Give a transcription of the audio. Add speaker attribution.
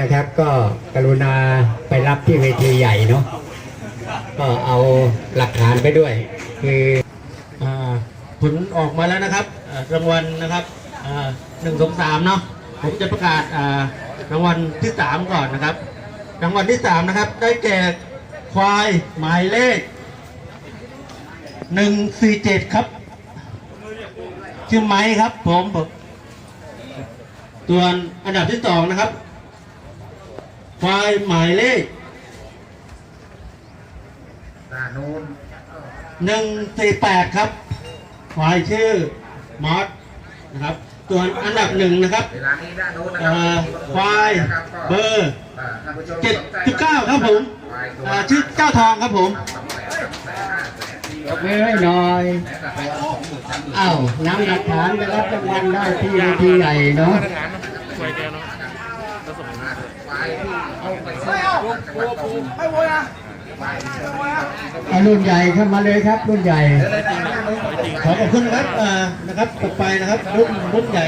Speaker 1: นะครับก็กรุณาไปรับที่เวทีใหญ่เนาะก็เอาหลักฐานไปด้วย คือผลออกมาแล้วนะครับรางวัลนะครับหนึ่งสองสามเนาะผมจะประกาศรางวัลที่สามก่อนนะครับ รางวัลที่สามนะครับ ได้แก่ควายหมายเลขหนึ่งสี่เจ็ดครับ ชื่อไม้ครับ ผมผมตัวนอันดับที่สองนะครับ ควายหมายเลข
Speaker 2: ด้านนู้น
Speaker 1: หนึ่งสี่แปดครับ ควายชื่อมอสนะครับ ตัวนอันดับหนึ่งนะครับ
Speaker 2: เวลานี้ด้านนู้นนะค
Speaker 1: เอ่
Speaker 2: รั
Speaker 1: อควายเบอร์
Speaker 2: อ่าท่านผู้ชม
Speaker 1: เจ็ด
Speaker 2: สนใจ
Speaker 1: สิบเก้าครับผม
Speaker 2: ควายตัว
Speaker 1: อ่าชื่อเจ้าทองครับผม
Speaker 2: สองแสนสองแสนห้าแสนสี่
Speaker 1: ยกมือให้หน่อย
Speaker 2: แสนกับตัวสองหมื่นสามหมื่น
Speaker 1: อ้าวนำหลักฐานไปรับรางวัลได้ที่เวทีใหญ่เนาะ
Speaker 2: ควายที่เอาไปซื้อจังหวัดตรงไม่โวยนะควายที่เอาไปซื้อ
Speaker 1: เอารุ่นใหญ่เข้ามาเลยครับรุ่นใหญ่ ขอขอบคุณนะครับอ่านะครับต่อไปนะครับรุ่นรุ่นใหญ่